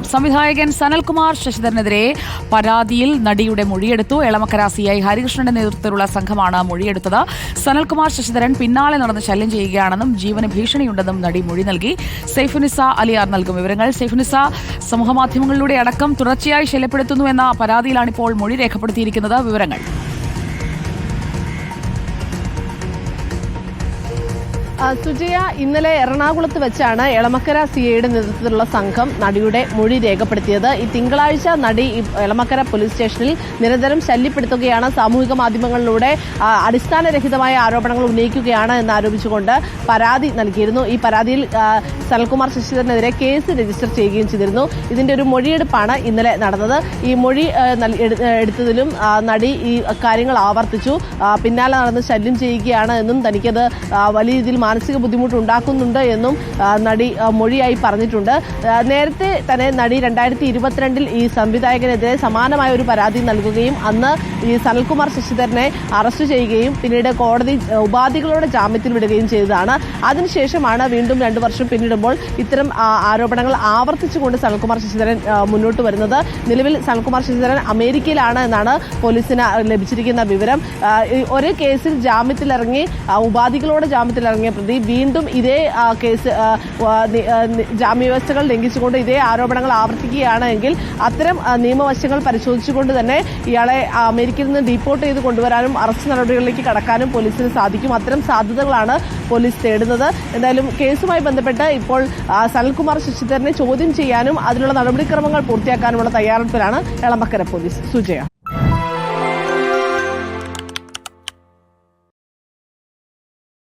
കാണാം. സംവിധായകൻ സനൽകുമാർ ശശിധരനെതിരെ പരാതിയിൽ നടിയുടെ മൊഴിയെടുത്തു. എളമക്കര സി ഐ ഹരികൃഷ്ണന്റെ നേതൃത്വത്തിലുള്ള സംഘമാണ് മൊഴിയെടുത്തത്. സനൽകുമാർ ശശിധരൻ പിന്നാലെ നടന്ന് ശല്യം ചെയ്യുകയാണെന്നും ജീവന് ഭീഷണിയുണ്ടെന്നും നടി മൊഴി നൽകി. സെയ്ഫുനിസ അലിയാർ നൽകും വിവരങ്ങൾ. സെയ്ഫുനിസ സമൂഹമാധ്യമങ്ങളിലൂടെ അടക്കം തുടർച്ചയായി ശല്യപ്പെടുത്തുന്നുവെന്ന പരാതിയിലാണ് ഇപ്പോൾ മൊഴി രേഖപ്പെടുത്തിയിരിക്കുന്നത്. വിവരങ്ങൾ. സുജയ ഇന്നലെ എറണാകുളത്ത് വെച്ചാണ് എളമക്കര സി ഐയുടെ നേതൃത്വത്തിലുള്ള സംഘം നടിയുടെ മൊഴി രേഖപ്പെടുത്തിയത്. ഈ തിങ്കളാഴ്ച നടി എളമക്കര പോലീസ് സ്റ്റേഷനിൽ നിരന്തരം ശല്യപ്പെടുത്തുകയാണ്. സാമൂഹിക മാധ്യമങ്ങളിലൂടെ അടിസ്ഥാനരഹിതമായ ആരോപണങ്ങൾ ഉന്നയിക്കുകയാണ് എന്ന് ആരോപിച്ചുകൊണ്ട് പരാതി നൽകിയിരുന്നു. ഈ പരാതിയിൽ സനൽകുമാർ ശശിധരനെതിരെ കേസ് രജിസ്റ്റർ ചെയ്യുകയും ചെയ്തിരുന്നു. ഇതിന്റെ ഒരു മൊഴിയെടുപ്പാണ് ഇന്നലെ നടന്നത്. ഈ മൊഴി എടുത്തതിലും നടി ഈ കാര്യങ്ങൾ ആവർത്തിച്ചു. പിന്നാലെ നടന്ന് ശല്യം ചെയ്യുകയാണ് എന്നും തനിക്കത് വലിയ രീതിയിൽ മാനസിക ബുദ്ധിമുട്ട് ഉണ്ടാക്കുന്നുണ്ട് എന്നും നടി മൊഴിയായി പറഞ്ഞിട്ടുണ്ട്. നേരത്തെ തന്നെ നടി രണ്ടായിരത്തി ഇരുപത്തിരണ്ടിൽ ഈ സംവിധായകനെതിരെ സമാനമായ ഒരു പരാതി നൽകുകയും അന്ന് ഈ സനൽകുമാർ ശശിധരനെ അറസ്റ്റ് ചെയ്യുകയും പിന്നീട് കോടതി ഉപാധികളോടെ ജാമ്യത്തിൽ വിടുകയും ചെയ്തതാണ്. അതിനുശേഷമാണ് വീണ്ടും രണ്ടു വർഷം പിന്നിടുമ്പോൾ ഇത്തരം ആരോപണങ്ങൾ ആവർത്തിച്ചുകൊണ്ട് സനൽകുമാർ ശശിധരൻ മുന്നോട്ട് വരുന്നത്. നിലവിൽ സനൽകുമാർ ശശിധരൻ അമേരിക്കയിലാണ് എന്നാണ് പോലീസിന് ലഭിച്ചിരിക്കുന്ന വിവരം. ഒരേ കേസിൽ ജാമ്യത്തിലിറങ്ങി ഉപാധികളോടെ ജാമ്യത്തിലിറങ്ങിയ പ്രതി വീണ്ടും ഇതേ കേസ് ജാമ്യവ്യവസ്ഥകൾ ലംഘിച്ചുകൊണ്ട് ഇതേ ആരോപണങ്ങൾ ആവർത്തിക്കുകയാണെങ്കിൽ അത്തരം നിയമവശങ്ങൾ പരിശോധിച്ചുകൊണ്ട് തന്നെ ഇയാളെ അമേരിക്കയിൽ നിന്ന് ഡീപ്പോർട്ട് ചെയ്ത് കൊണ്ടുവരാനും അറസ്റ്റ് നടപടികളിലേക്ക് കടക്കാനും പോലീസിന് സാധിക്കും. അത്തരം സാധ്യതകളാണ് പോലീസ് തേടുന്നത്. എന്തായാലും കേസുമായി ബന്ധപ്പെട്ട് ഇപ്പോൾ സനൽകുമാർ ശശിധരനെ ചോദ്യം ചെയ്യാനും അതിനുള്ള നടപടിക്രമങ്ങൾ പൂർത്തിയാക്കാനുമുള്ള തയ്യാറെടുപ്പിലാണ് എളമക്കര പോലീസ്. സുജയ.